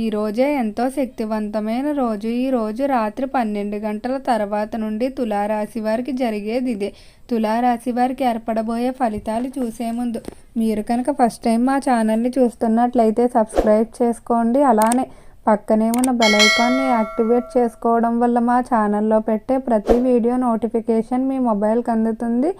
ఈ రోజే ఎంతో శక్తివంతమైన రోజు. ఈ రోజు రాత్రి పన్నెండు గంటల తర్వాత నుండి తులారాశి వారికి జరిగేది ఇదే. తులారాశి వారికి ఏర్పడబోయే ఫలితాలు చూసే ముందు మీరు కనుక ఫస్ట్ టైం మా ఛానల్ని చూస్తున్నట్లయితే సబ్స్క్రైబ్ చేసుకోండి. అలానే పక్కనే ఉన్న బెల్ ఐకాన్ని యాక్టివేట్ చేసుకోవడం వల్ల మా ఛానల్లో పెట్టే ప్రతి వీడియో నోటిఫికేషన్ మీ మొబైల్కి అందుతుంది.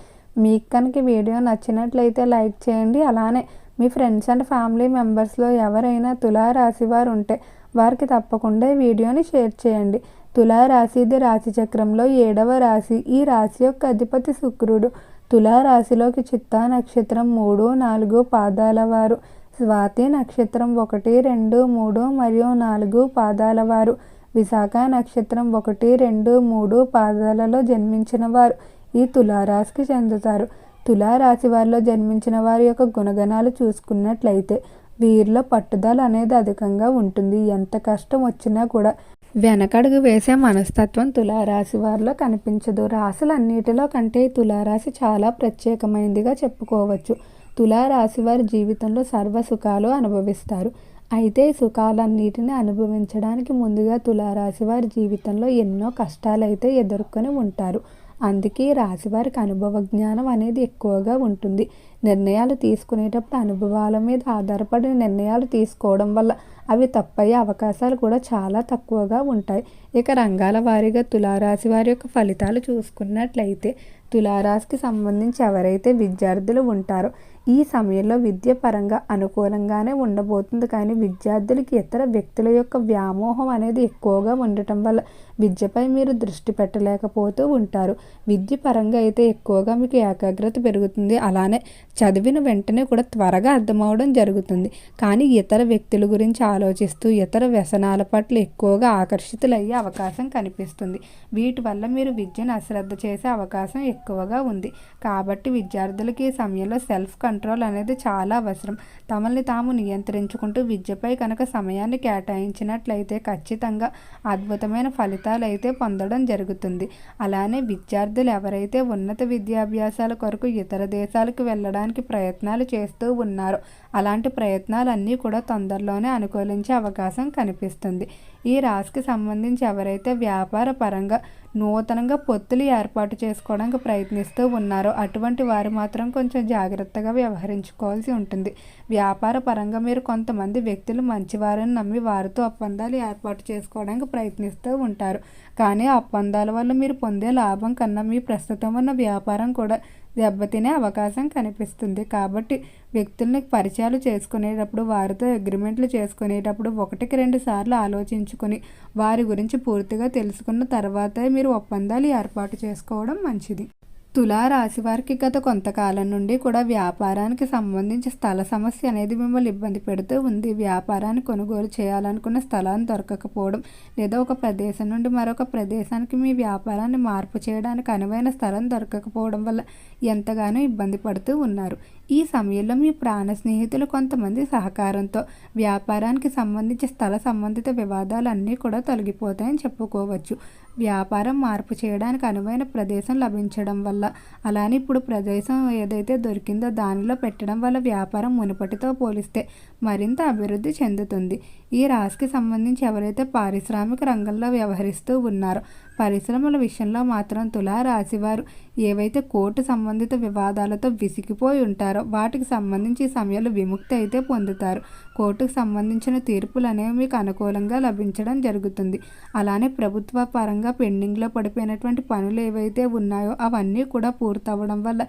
మీకు కనుక వీడియో నచ్చినట్లయితే లైక్ చేయండి. అలానే మీ ఫ్రెండ్స్ అండ్ ఫ్యామిలీ మెంబర్స్లో ఎవరైనా తులారాశి వారు ఉంటే వారికి తప్పకుండా ఈ వీడియోని షేర్ చేయండి. తులారాశిది రాశి చక్రంలో ఏడవ రాశి. ఈ రాశి యొక్క అధిపతి శుక్రుడు. తులారాశిలోకి చిత్తా నక్షత్రం మూడు నాలుగు పాదాల వారు. స్వాతి నక్షత్రం ఒకటి రెండు మూడు మరియు నాలుగు పాదాల వారు. విశాఖ నక్షత్రం ఒకటి రెండు మూడు పాదాలలో జన్మించిన వారు. ఈ తులారాశికి చెందుతారు. తులారాశి వారిలో జన్మించిన వారి యొక్క గుణగణాలు చూసుకున్నట్లయితే వీరిలో పట్టుదల అనేది అధికంగా ఉంటుంది. ఎంత కష్టం వచ్చినా కూడా వెనకడుగు వేసే మనస్తత్వం తులారాశి వారిలో కనిపించదు. రాశులన్నిటిలో కంటే తులారాశి చాలా ప్రత్యేకమైనదిగా చెప్పుకోవచ్చు. తులారాశి వారి జీవితంలో సర్వ సుఖాలు అనుభవిస్తారు. అయితే ఈ సుఖాలన్నిటిని అనుభవించడానికి ముందుగా తులారాశి వారి జీవితంలో ఎన్నో కష్టాలైతే ఎదుర్కొని ఉంటారు. అందుకే రాశి వారికి అనుభవ జ్ఞానం అనేది ఎక్కువగా ఉంటుంది. నిర్ణయాలు తీసుకునేటప్పుడు అనుభవాల మీద ఆధారపడిన నిర్ణయాలు తీసుకోవడం వల్ల అవి తప్పయ్యే అవకాశాలు కూడా చాలా తక్కువగా ఉంటాయి. ఇక రంగాల వారీగా తులారాశి వారి యొక్క ఫలితాలు చూసుకున్నట్లయితే తులారాశికి సంబంధించి ఎవరైతే విద్యార్థులు ఉంటారో ఈ సమయంలో విద్య పరంగా అనుకూలంగానే ఉండబోతుంది. కానీ విద్యార్థులకి ఇతర వ్యక్తుల యొక్క వ్యామోహం అనేది ఎక్కువగా ఉండటం వల్ల విద్యపై మీరు దృష్టి పెట్టలేకపోతూ ఉంటారు. విద్య పరంగా అయితే ఎక్కువగా మీకు ఏకాగ్రత పెరుగుతుంది. అలానే చదివిన వెంటనే కూడా త్వరగా అర్థమవడం జరుగుతుంది. కానీ ఇతర వ్యక్తుల గురించి ఆలోచిస్తూ ఇతర వ్యసనాల పట్ల ఎక్కువగా ఆకర్షితులయ్యే అవకాశం కనిపిస్తుంది. వీటి వల్ల మీరు విద్యను అశ్రద్ధ చేసే అవకాశం ఎక్కువగా ఉంది. కాబట్టి విద్యార్థులకి ఈ సమయంలో సెల్ఫ్ కంట్రోల్ కంట్రోల్ అనేది చాలా అవసరం. తమల్ని తాము నియంత్రించుకుంటూ విద్యపై కనుక సమయాన్ని కేటాయించినట్లయితే ఖచ్చితంగా అద్భుతమైన ఫలితాలు అయితే పొందడం జరుగుతుంది. అలానే విద్యార్థులు ఎవరైతే ఉన్నత విద్యాభ్యాసాల కొరకు ఇతర దేశాలకు వెళ్ళడానికి ప్రయత్నాలు చేస్తూ ఉన్నారో అలాంటి ప్రయత్నాలన్నీ కూడా తొందరలోనే అనుకూలించే అవకాశం కనిపిస్తుంది. ఈ రాశికి సంబంధించి ఎవరైతే వ్యాపార పరంగా నూతనంగా పొత్తులు ఏర్పాటు చేసుకోవడానికి ప్రయత్నిస్తూ ఉన్నారో. అటువంటి వారు మాత్రం కొంచెం జాగ్రత్తగా వ్యవహరించుకోవాల్సి ఉంటుంది. వ్యాపార పరంగా మీరు కొంతమంది వ్యక్తులు మంచివారని నమ్మి వారితో ఒప్పందాలు ఏర్పాటు చేసుకోవడానికి ప్రయత్నిస్తూ ఉంటారు. కానీ ఒప్పందాల వల్ల మీరు పొందే లాభం కన్నా మీ ప్రస్తుతం ఉన్న వ్యాపారం కూడా దెబ్బతినే అవకాశం కనిపిస్తుంది. కాబట్టి వ్యక్తుల్ని పరిచయాలు చేసుకునేటప్పుడు వారితో అగ్రిమెంట్లు చేసుకునేటప్పుడు ఒకటికి రెండు సార్లు ఆలోచించుకొని వారి గురించి పూర్తిగా తెలుసుకున్న తర్వాతే మీరు ఒప్పందాలు ఏర్పాటు చేసుకోవడం మంచిది. తులారాశి వారికి గత కొంతకాలం నుండి కూడా వ్యాపారానికి సంబంధించి స్థల సమస్య అనేది మిమ్మల్ని ఇబ్బంది పెడుతూ ఉంది. వ్యాపారాన్ని కొనుగోలు చేయాలనుకున్న స్థలాన్ని దొరకకపోవడం లేదా ఒక ప్రదేశం నుండి మరొక ప్రదేశానికి మీ వ్యాపారాన్ని మార్పు చేయడానికి అనువైన స్థలం దొరకకపోవడం వల్ల ఎంతగానో ఇబ్బంది పడుతూ ఉన్నారు. ఈ సమయంలో మీ ప్రాణ స్నేహితులు కొంతమంది సహకారంతో వ్యాపారానికి సంబంధించి స్థల సంబంధిత వివాదాలు అన్నీ కూడా తొలగిపోతాయని చెప్పుకోవచ్చు. వ్యాపారం మార్పు చేయడానికి అనువైన ప్రదేశం లభించడం వల్ల అలానే ఇప్పుడు ప్రదేశం ఏదైతే దొరికిందో దానిలో పెట్టడం వల్ల వ్యాపారం మునుపటితో పోలిస్తే మరింత అభివృద్ధి చెందుతుంది. ఈ రాశికి సంబంధించి ఎవరైతే పారిశ్రామిక రంగంలో వ్యవహరిస్తూ ఉన్నారో పరిశ్రమల విషయంలో మాత్రం తులా రాశివారు ఏవైతే కోర్టు సంబంధిత వివాదాలతో విసిగిపోయి ఉంటారో వాటికి సంబంధించి సమయంలో విముక్తి అయితే పొందుతారు. కోర్టుకు సంబంధించిన తీర్పులు అనేవి మీకు అనుకూలంగా లభించడం జరుగుతుంది. అలానే ప్రభుత్వ పరంగా పెండింగ్లో పడిపోయినటువంటి పనులు ఏవైతే ఉన్నాయో అవన్నీ కూడా పూర్తవడం వల్ల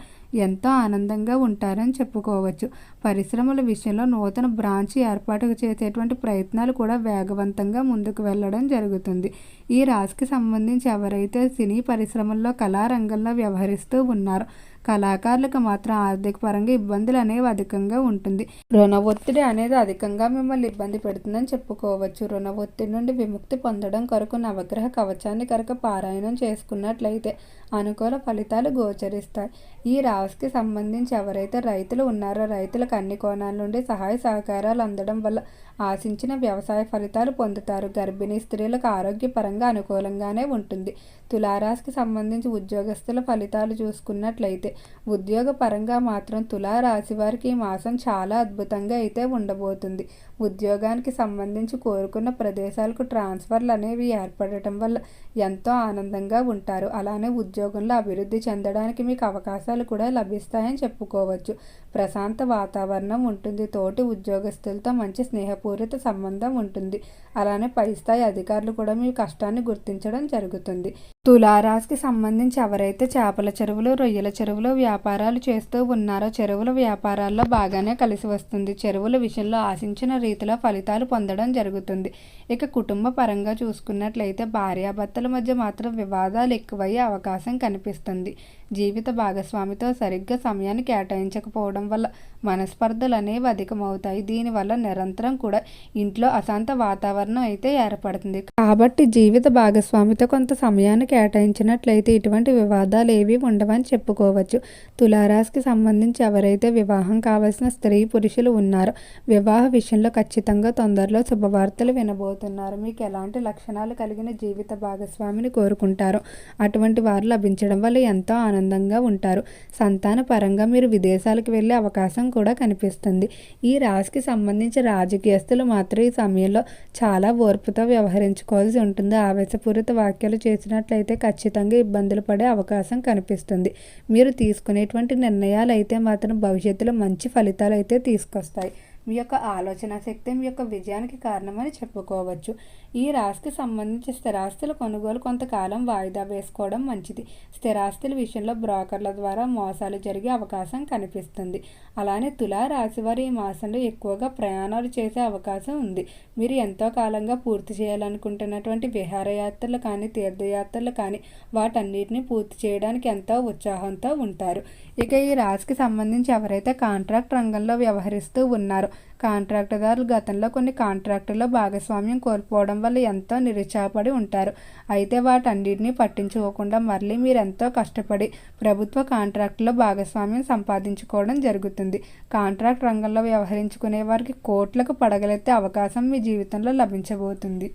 ఎంతో ఆనందంగా ఉంటారని చెప్పుకోవచ్చు. పరిశ్రమల విషయంలో నూతన బ్రాంచ్ ఏర్పాటు చేసేటువంటి ప్రయత్నాలు కూడా వేగవంతంగా ముందుకు వెళ్ళడం జరుగుతుంది. ఈ రాశికి సంబంధించి ఎవరైతే సినీ పరిశ్రమల్లో కళారంగంలో వ్యవహరిస్తూ ఉన్నారో కళాకారులకు మాత్రం ఆర్థిక పరంగా ఇబ్బందులు అనేవి అధికంగా ఉంటుంది. రుణ ఒత్తిడి అనేది అధికంగా మిమ్మల్ని ఇబ్బంది పెడుతుందని చెప్పుకోవచ్చు. రుణ ఒత్తిడి నుండి విముక్తి పొందడం కొరకు నవగ్రహ కవచాన్ని కనుక పారాయణం చేసుకున్నట్లయితే అనుకూల ఫలితాలు గోచరిస్తాయి. ఈ రాశికి సంబంధించి ఎవరైతే రైతులు ఉన్నారో రైతులకు అన్ని కోణాల నుండి సహాయ సహకారాలు అందడం వల్ల ఆశించిన వ్యవసాయ ఫలితాలు పొందుతారు. గర్భిణీ స్త్రీలకు ఆరోగ్యపరంగా అనుకూలంగానే ఉంటుంది. తులారాశికి సంబంధించి ఉద్యోగస్తుల ఫలితాలు చూసుకున్నట్లయితే ఉద్యోగపరంగా మాత్రం తులారాశి వారికి ఈ మాసం చాలా అద్భుతంగా అయితే ఉండబోతుంది. ఉద్యోగానికి సంబంధించి కోరుకున్న ప్రదేశాలకు ట్రాన్స్ఫర్లు అనేవి ఏర్పడటం వల్ల ఎంతో ఆనందంగా ఉంటారు. అలానే ఉద్యోగంలో అభివృద్ధి చెందడానికి మీకు అవకాశాలు కూడా లభిస్తాయని చెప్పుకోవచ్చు. ప్రశాంత వాతావరణం ఉంటుంది. తోటి ఉద్యోగస్తులతో మంచి స్నేహపూరిత సంబంధం ఉంటుంది. అలానే పై స్థాయి అధికారులు కూడా మీ కష్టాన్ని గుర్తించడం జరుగుతుంది. తులారాశికి సంబంధించి ఎవరైతే చేపల చెరువులు రొయ్యల చెరువులు వ్యాపారాలు చేస్తూ ఉన్నారో చెరువుల వ్యాపారాల్లో బాగానే కలిసి వస్తుంది. చెరువుల విషయంలో ఆశించిన రీతిలో ఫలితాలు పొందడం జరుగుతుంది. ఇక కుటుంబ పరంగా చూసుకున్నట్లయితే భార్యాభర్తల మధ్య మాత్రం వివాదాలు ఎక్కువయ్యే అవకాశం కనిపిస్తుంది. జీవిత భాగస్వామితో సరిగ్గా సమయాన్ని కేటాయించకపోవడం వల్ల మనస్పర్ధలు అనేవి అధికమవుతాయి. దీనివల్ల నిరంతరం కూడా ఇంట్లో అశాంత వాతావరణం అయితే ఏర్పడుతుంది. కాబట్టి జీవిత భాగస్వామితో కొంత సమయాన్ని కేటాయించినట్లయితే ఇటువంటి వివాదాలు ఏవి ఉండవని చెప్పుకోవచ్చు. తులారాశికి సంబంధించి ఎవరైతే వివాహం కావాల్సిన స్త్రీ పురుషులు ఉన్నారో వివాహ విషయంలో ఖచ్చితంగా తొందరలో శుభవార్తలు వినబోతున్నారు. మీకు ఎలాంటి లక్షణాలు కలిగిన జీవిత భాగస్వామిని కోరుకుంటారో అటువంటి వారు లభించడం వల్ల ఎంతో ఆనందంగా ఉంటారు. సంతాన పరంగా మీరు విదేశాలకు వెళ్ళే అవకాశం కూడా కనిపిస్తుంది. ఈ రాశికి సంబంధించి రాజకీయస్తులు మాత్రం ఈ సమయంలో చాలా ఓర్పుతో వ్యవహరించుకోవాల్సి ఉంటుంది. ఆవేశపూరిత వ్యాఖ్యలు చేసినట్లయితే ఖచ్చితంగా ఇబ్బందులు పడే అవకాశం కనిపిస్తుంది. మీరు తీసుకునేటువంటి నిర్ణయాలు అయితే మాత్రం భవిష్యత్తులో మంచి ఫలితాలు అయితే తీసుకొస్తాయి. మీ యొక్క ఆలోచన శక్తి మీ యొక్క విజయానికి కారణమని చెప్పుకోవచ్చు. ఈ రాశికి సంబంధించి స్థిరాస్తుల కొనుగోలు కొంతకాలం వాయిదా వేసుకోవడం మంచిది. స్థిరాస్తుల విషయంలో బ్రోకర్ల ద్వారా మోసాలు జరిగే అవకాశం కనిపిస్తుంది. అలానే తులా రాశి వారు ఈ మాసంలో ఎక్కువగా ప్రయాణాలు చేసే అవకాశం ఉంది. మీరు ఎంతో కాలంగా పూర్తి చేయాలనుకుంటున్నటువంటి విహారయాత్రలు కానీ తీర్థయాత్రలు కానీ వాటన్నిటిని పూర్తి చేయడానికి ఎంతో ఉత్సాహంతో ఉంటారు. ఇక ఈ రాశికి సంబంధించి ఎవరైతే కాంట్రాక్ట్ రంగంలో వ్యవహరిస్తూ ఉన్నారో కాంట్రాక్టుదారులు గతంలో కొన్ని కాంట్రాక్టుల్లో భాగస్వామ్యం కోల్పోవడం వల్ల ఎంతో నిరుత్సాహపడి ఉంటారు. అయితే వాటన్నిటిని పట్టించుకోకుండా మళ్ళీ మీరు ఎంతో కష్టపడి ప్రభుత్వ కాంట్రాక్టులో భాగస్వామ్యం సంపాదించుకోవడం జరుగుతుంది. కాంట్రాక్ట్ రంగంలో వ్యవహరించుకునే వారికి కోట్లకు పడగలెత్తే అవకాశం మీ జీవితంలో లభించబోతుంది.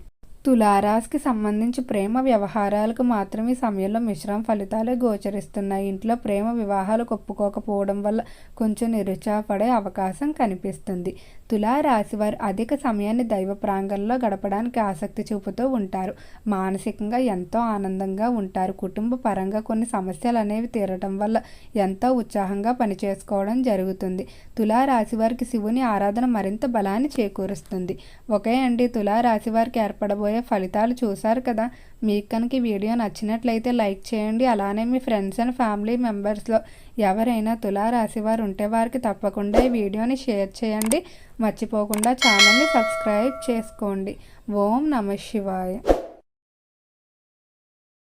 తులారాశికి సంబంధించి ప్రేమ వ్యవహారాలకు మాత్రం ఈ సమయంలో మిశ్రమ ఫలితాలే గోచరిస్తున్నాయి. ఇంట్లో ప్రేమ వివాహాలు ఒప్పుకోకపోవడం వల్ల కొంచెం నిరుత్సాహపడే అవకాశం కనిపిస్తుంది. తులారాశి వారు అధిక సమయాన్ని దైవ ప్రాంగంలో గడపడానికి ఆసక్తి చూపుతూ ఉంటారు. మానసికంగా ఎంతో ఆనందంగా ఉంటారు. కుటుంబ పరంగా కొన్ని సమస్యలు అనేవి తీరటం వల్ల ఎంతో ఉత్సాహంగా పనిచేసుకోవడం జరుగుతుంది. తులారాశి వారికి శివుని ఆరాధన మరింత బలాన్ని చేకూరుస్తుంది. ఒకే అండి తులారాశి వారికి ఏర్పడబోయే ఫలితాలు చూశారు కదా. మీకు కనుక ఈ వీడియో నచ్చినట్లయితే లైక్ చేయండి. అలానే మీ ఫ్రెండ్స్ అండ్ ఫ్యామిలీ మెంబర్స్లో ఎవరైనా తులారాశి వారు ఉంటే వారికి తప్పకుండా ఈ వీడియోని షేర్ చేయండి. మర్చిపోకుండా ఛానల్ని సబ్స్క్రైబ్ చేసుకోండి. ఓం నమ శివాయ.